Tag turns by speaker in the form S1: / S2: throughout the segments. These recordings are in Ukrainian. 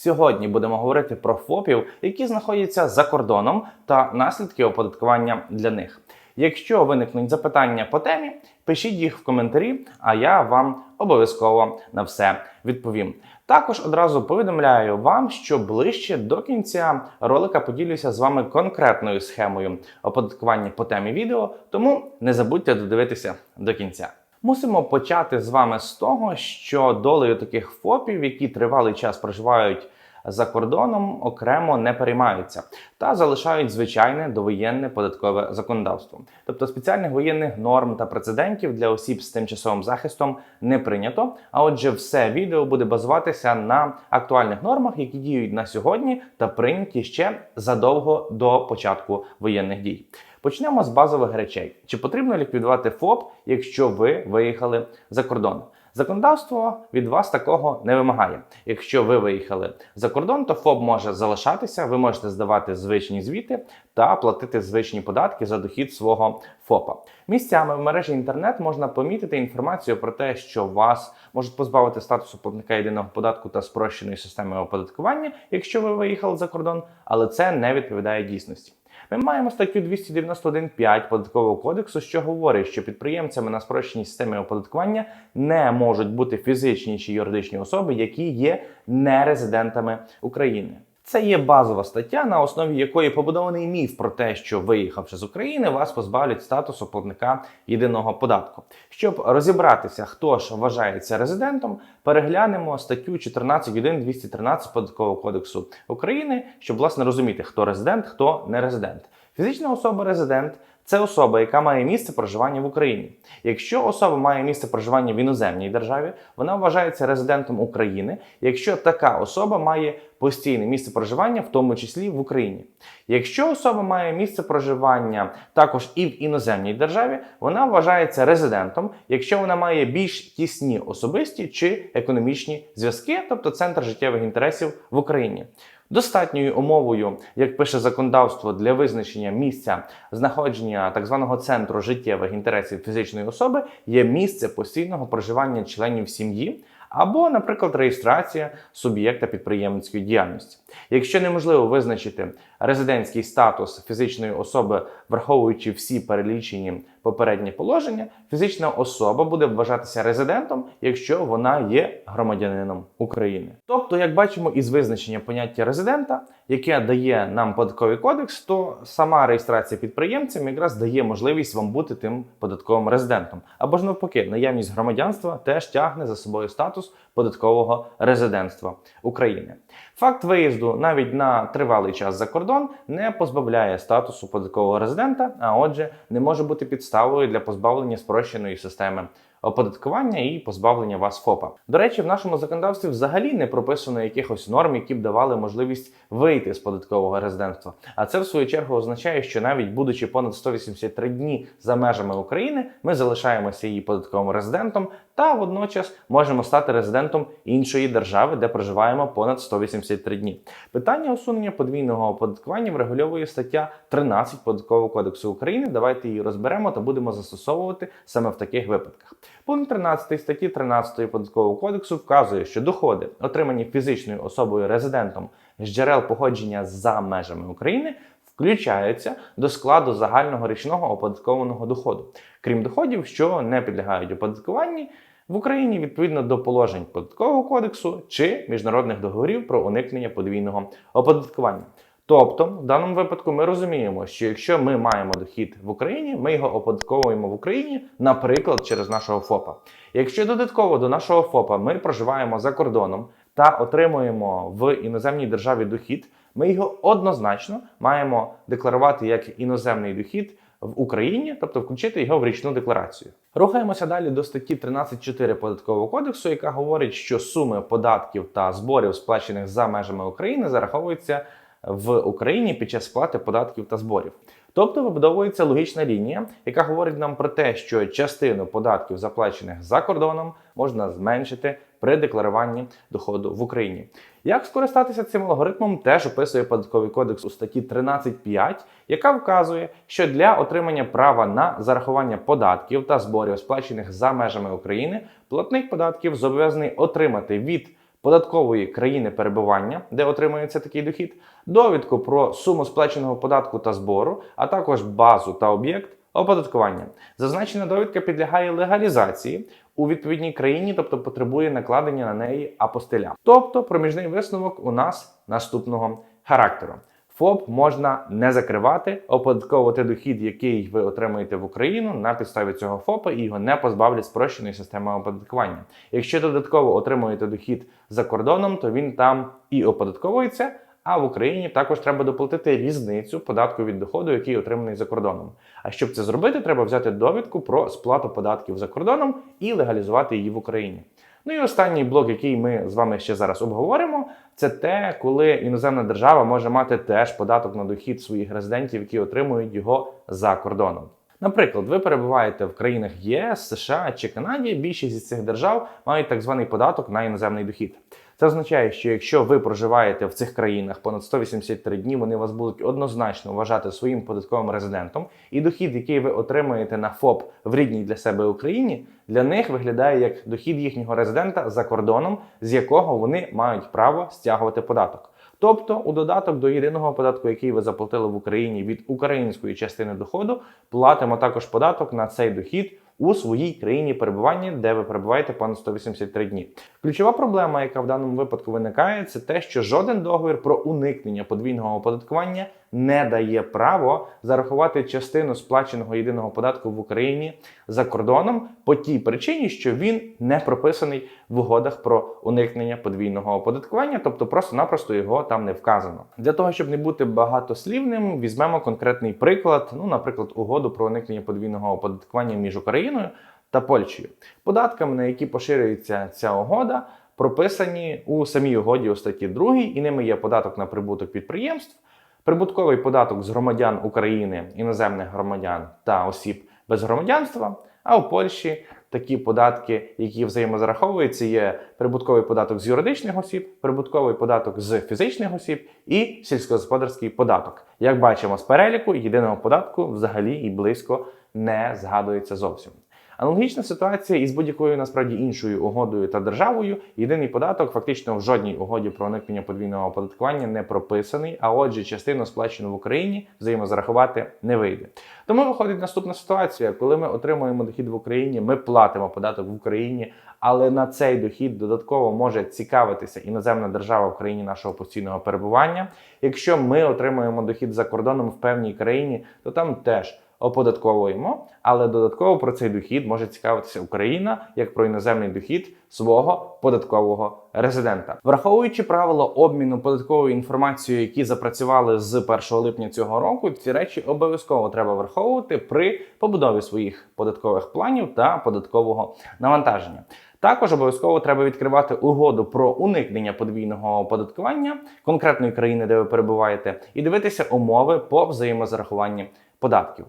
S1: Сьогодні будемо говорити про ФОПів, які знаходяться за кордоном, та наслідки оподаткування для них. Якщо виникнуть запитання по темі, пишіть їх в коментарі, а я вам обов'язково на все відповім. Також одразу повідомляю вам, що ближче до кінця ролика поділюся з вами конкретною схемою оподаткування по темі відео, тому не забудьте додивитися до кінця. Мусимо почати з вами з того, що долею таких ФОПів, які тривалий час проживають за кордоном, окремо не переймаються та залишають звичайне довоєнне податкове законодавство. Тобто спеціальних воєнних норм та прецедентів для осіб з тимчасовим захистом не прийнято. А отже, все відео буде базуватися на актуальних нормах, які діють на сьогодні та прийняті ще задовго до початку воєнних дій. Почнемо з базових речей: чи потрібно ліквідувати ФОП, якщо ви виїхали за кордон? Законодавство від вас такого не вимагає. Якщо ви виїхали за кордон, то ФОП може залишатися, ви можете здавати звичні звіти та платити звичні податки за дохід свого ФОПа. Місцями в мережі інтернет можна помітити інформацію про те, що вас можуть позбавити статусу платника єдиного податку та спрощеної системи оподаткування, якщо ви виїхали за кордон, але це не відповідає дійсності. Ми маємо статтю 291.5 податкового кодексу, що говорить, що підприємцями на спрощеній системі оподаткування не можуть бути фізичні чи юридичні особи, які є нерезидентами України. Це є базова стаття, на основі якої побудований міф про те, що виїхавши з України, вас позбавлять статусу платника єдиного податку. Щоб розібратися, хто ж вважається резидентом, переглянемо статтю 14.1 213 податкового кодексу України, щоб власне розуміти, хто резидент, хто не резидент. Фізична особа резидент це особа, яка має місце проживання в Україні. Якщо особа має місце проживання в іноземній державі, вона вважається резидентом України, якщо така особа має постійне місце проживання, в тому числі в Україні. Якщо особа має місце проживання також і в іноземній державі, вона вважається резидентом, якщо вона має більш тісні особисті чи економічні зв'язки, тобто центр життєвих інтересів в Україні. Достатньою умовою, як пише законодавство для визначення місця знаходження так званого центру життєвих інтересів фізичної особи, є місце постійного проживання членів сім'ї. Або, наприклад, реєстрація суб'єкта підприємницької діяльності. Якщо неможливо визначити резидентський статус фізичної особи, враховуючи всі перелічені попередні положення, фізична особа буде вважатися резидентом, якщо вона є громадянином України. Тобто, як бачимо із визначення поняття резидента, яке дає нам податковий кодекс, то сама реєстрація підприємцям якраз дає можливість вам бути тим податковим резидентом. Або ж навпаки, наявність громадянства теж тягне за собою статус податкового резидентства України. Факт виїзду навіть на тривалий час за кордон не позбавляє статусу податкового резидента, а отже, не може бути підставою для позбавлення спрощеної системи оподаткування і позбавлення вас ФОПа. До речі, в нашому законодавстві взагалі не прописано якихось норм, які б давали можливість вийти з податкового резидентства. А це в свою чергу означає, що навіть будучи понад 183 дні за межами України, ми залишаємося її податковим резидентом та водночас можемо стати резидентом іншої держави, де проживаємо понад 183 дні. Питання усунення подвійного оподаткування врегульовує стаття 13 податкового кодексу України. Давайте її розберемо та будемо застосовувати саме в таких випадках. Пункт 13 статті 13 податкового кодексу вказує, що доходи, отримані фізичною особою резидентом з джерел походження за межами України, включаються до складу загального річного оподаткованого доходу, крім доходів, що не підлягають оподаткуванні. В Україні відповідно до положень податкового кодексу чи міжнародних договорів про уникнення подвійного оподаткування. Тобто, в даному випадку ми розуміємо, що якщо ми маємо дохід в Україні, ми його оподатковуємо в Україні, наприклад, через нашого ФОПа. Якщо додатково до нашого ФОПа ми проживаємо за кордоном та отримуємо в іноземній державі дохід, ми його однозначно маємо декларувати як іноземний дохід в Україні, тобто включити його в річну декларацію. Рухаємося далі до статті 13.4 податкового кодексу, яка говорить, що суми податків та зборів, сплачених за межами України, зараховуються в Україні під час сплати податків та зборів. Тобто вибудовується логічна лінія, яка говорить нам про те, що частину податків, заплачених за кордоном, можна зменшити при декларуванні доходу в Україні. Як скористатися цим алгоритмом, теж описує податковий кодекс у статті 13.5, яка вказує, що для отримання права на зарахування податків та зборів, сплачених за межами України, платник податків зобов'язаний отримати від податкової країни перебування, де отримується такий дохід, довідку про суму сплаченого податку та збору, а також базу та об'єкт оподаткування. Зазначена довідка підлягає легалізації у відповідній країні, тобто потребує накладення на неї апостиля. Тобто проміжний висновок у нас наступного характеру. ФОП можна не закривати, оподатковувати дохід, який ви отримуєте в Україну на підставі цього ФОПа, і його не позбавлять спрощеної системи оподаткування. Якщо додатково отримуєте дохід за кордоном, то він там і оподатковується. А в Україні також треба доплатити різницю податку від доходу, який отриманий за кордоном. А щоб це зробити, треба взяти довідку про сплату податків за кордоном і легалізувати її в Україні. Ну і останній блок, який ми з вами ще зараз обговоримо, це те, коли іноземна держава може мати теж податок на дохід своїх резидентів, які отримують його за кордоном. Наприклад, ви перебуваєте в країнах ЄС, США чи Канаді. Більшість із цих держав мають так званий податок на іноземний дохід. Це означає, що якщо ви проживаєте в цих країнах понад 183 дні, вони вас будуть однозначно вважати своїм податковим резидентом, і дохід, який ви отримуєте на ФОП в рідній для себе Україні, для них виглядає як дохід їхнього резидента за кордоном, з якого вони мають право стягувати податок. Тобто, у додаток до єдиного податку, який ви заплатили в Україні від української частини доходу, платимо також податок на цей дохід у своїй країні перебування, де ви перебуваєте понад 183 дні. Ключова проблема, яка в даному випадку виникає, це те, що жоден договір про уникнення подвійного оподаткування не дає право зарахувати частину сплаченого єдиного податку в Україні за кордоном по тій причині, що він не прописаний в угодах про уникнення подвійного оподаткування, тобто просто-напросто його там не вказано. Для того щоб не бути багатослівним, візьмемо конкретний приклад. Ну, наприклад, угоду про уникнення подвійного оподаткування між Україною та Польщею. Податками, на які поширюється ця угода, прописані у самій угоді у статті 2, і ними є податок на прибуток підприємств, прибутковий податок з громадян України, іноземних громадян та осіб без громадянства. А у Польщі такі податки, які взаємозараховуються, є прибутковий податок з юридичних осіб, прибутковий податок з фізичних осіб і сільськогосподарський податок. Як бачимо з переліку, єдиного податку взагалі і близько не згадується зовсім. Аналогічна ситуація із будь-якою насправді іншою угодою та державою. Єдиний податок фактично в жодній угоді про уникнення подвійного оподаткування не прописаний, а отже, частину сплачену в Україні взаємозарахувати не вийде. Тому виходить наступна ситуація, коли ми отримуємо дохід в Україні, ми платимо податок в Україні, але на цей дохід додатково може цікавитися іноземна держава в країні нашого постійного перебування. Якщо ми отримуємо дохід за кордоном в певній країні, то там теж оподатковуємо, але додатково про цей дохід може цікавитися Україна як про іноземний дохід свого податкового резидента, враховуючи правила обміну податковою інформацією, які запрацювали з 1 липня цього року. Ці речі обов'язково треба враховувати при побудові своїх податкових планів та податкового навантаження. Також обов'язково треба відкривати угоду про уникнення подвійного оподаткування конкретної країни, де ви перебуваєте, і дивитися умови по взаємозарахуванні податків.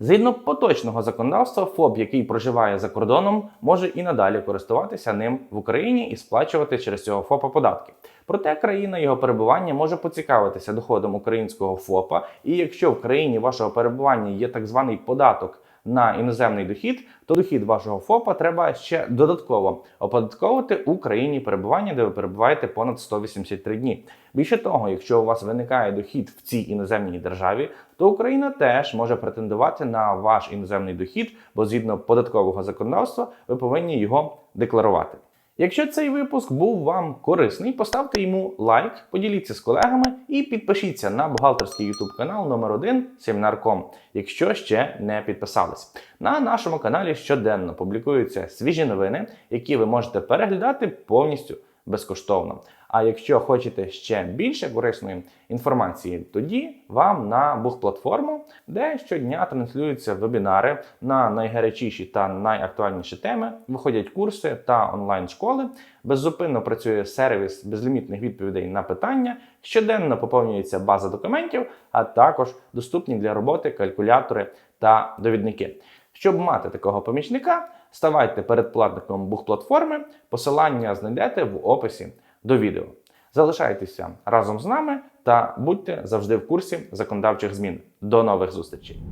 S1: Згідно поточного законодавства, ФОП, який проживає за кордоном, може і надалі користуватися ним в Україні і сплачувати через цього ФОПа податки. Проте країна його перебування може поцікавитися доходом українського ФОПа, і якщо в країні вашого перебування є так званий податок на іноземний дохід, то дохід вашого ФОПа треба ще додатково оподатковувати у країні перебування, де ви перебуваєте понад 183 дні. Більше того, якщо у вас виникає дохід в цій іноземній державі, то Україна теж може претендувати на ваш іноземний дохід, бо згідно податкового законодавства ви повинні його декларувати. Якщо цей випуск був вам корисний, поставте йому лайк, поділіться з колегами і підпишіться на бухгалтерський YouTube канал номер 1 Семінар.com, якщо ще не підписались. На нашому каналі щоденно публікуються свіжі новини, які ви можете переглядати повністю безкоштовно. А якщо хочете ще більше корисної інформації, тоді вам на Бух-платформу, де щодня транслюються вебінари на найгарячіші та найактуальніші теми, виходять курси та онлайн-школи. Беззупинно працює сервіс безлімітних відповідей на питання, щоденно поповнюється база документів, а також доступні для роботи калькулятори та довідники. Щоб мати такого помічника, ставайте передплатником бухплатформи, Посилання знайдете в описі до відео. Залишайтеся разом з нами та будьте завжди в курсі законодавчих змін. До нових зустрічей!